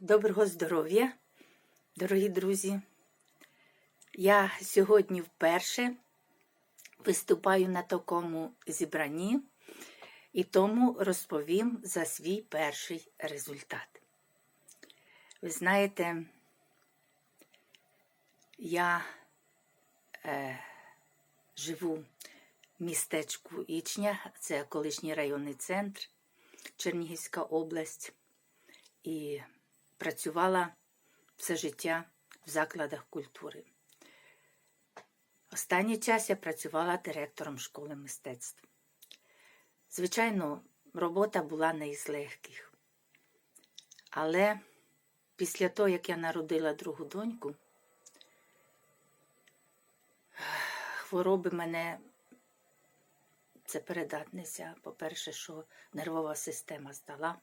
Доброго здоров'я, дорогі друзі. Я сьогодні вперше виступаю на такому зібранні і тому розповім за свій перший результат. Ви знаєте, я е, живу в містечку Ічня, це колишній районний центр, Чернігівська область, і працювала все життя в закладах культури. Останній час я працювала директором школи мистецтв. Звичайно, робота була не із легких. Але після того, як я народила другу доньку, хвороби мене це передатниця. По-перше, що нервова система здала.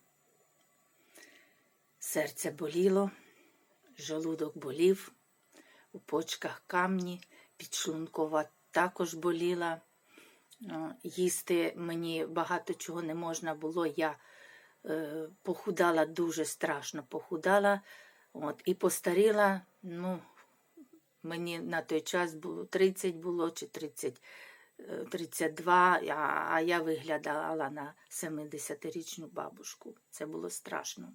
Серце боліло, желудок болів, у почках камні, підшлункова також боліла. Ну, Їсти мені багато чого не можна було. Я е, похудала дуже страшно похудала от, і постаріла. ну, Мені на той час було 30 було чи 30, е, 32, а, а я виглядала на 70-річну бабушку. Це було страшно.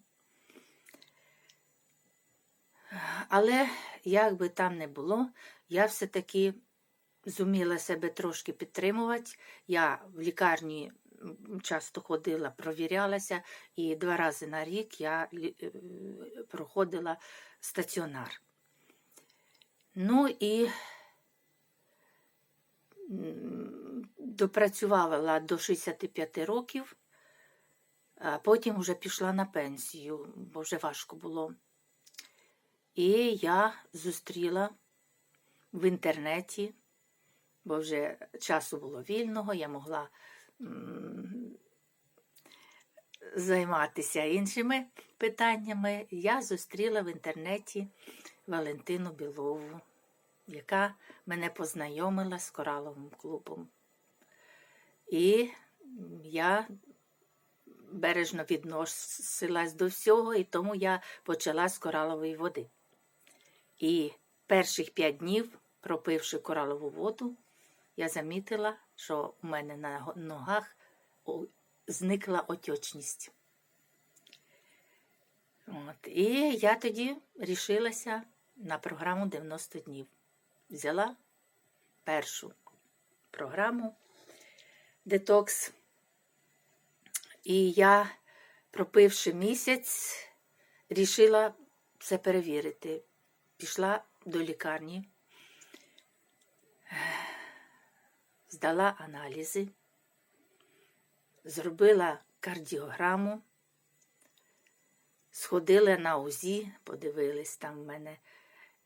Але як би там не було, я все-таки зуміла себе трошки підтримувати. Я в лікарні часто ходила, провірялася, і два рази на рік я е, проходила стаціонар. Ну і допрацювала до 65 років, а потім вже пішла на пенсію, бо вже важко було. І я зустріла в інтернеті, бо вже часу було вільного, я могла займатися іншими питаннями. Я зустріла в інтернеті Валентину Білову, яка мене познайомила з кораловим клубом. І я бережно відносилась до всього, і тому я почала з коралової води. І перших п'ять днів, пропивши коралову воду, я замітила, що у мене на ногах зникла отечність. От. І я тоді рішилася на програму 90 днів. Взяла першу програму детокс. І я, пропивши місяць, рішила все перевірити пішла до лікарні, здала аналізи, зробила кардіограму, сходила на УЗІ, подивились там в мене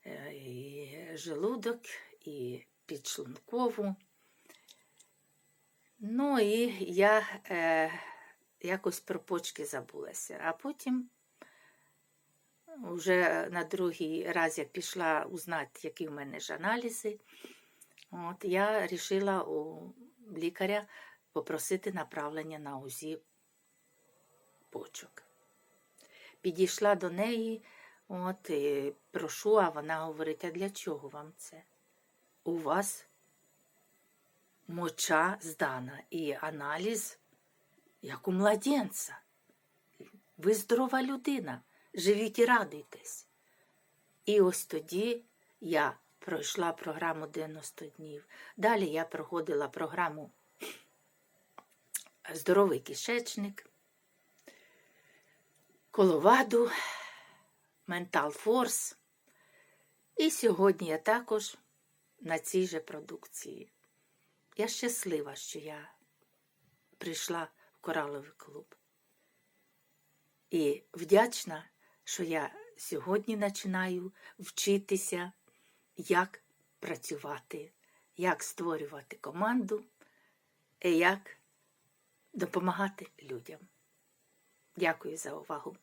е, і желудок, і підшлункову. Ну і я е, якось про почки забулася, а потім вже на другий раз, як пішла узнати, які в мене ж аналізи, от, я вирішила у лікаря попросити направлення на УЗІ почок. Підійшла до неї, от, і прошу, а вона говорить, а для чого вам це? У вас моча здана і аналіз, як у младенця. Ви здорова людина живіть і радуйтесь. І ось тоді я пройшла програму 90 днів. Далі я проходила програму Здоровий кишечник, коловаду, Ментал Форс. І сьогодні я також на цій же продукції. Я щаслива, що я прийшла в кораловий клуб. І вдячна що я сьогодні починаю вчитися, як працювати, як створювати команду і як допомагати людям. Дякую за увагу.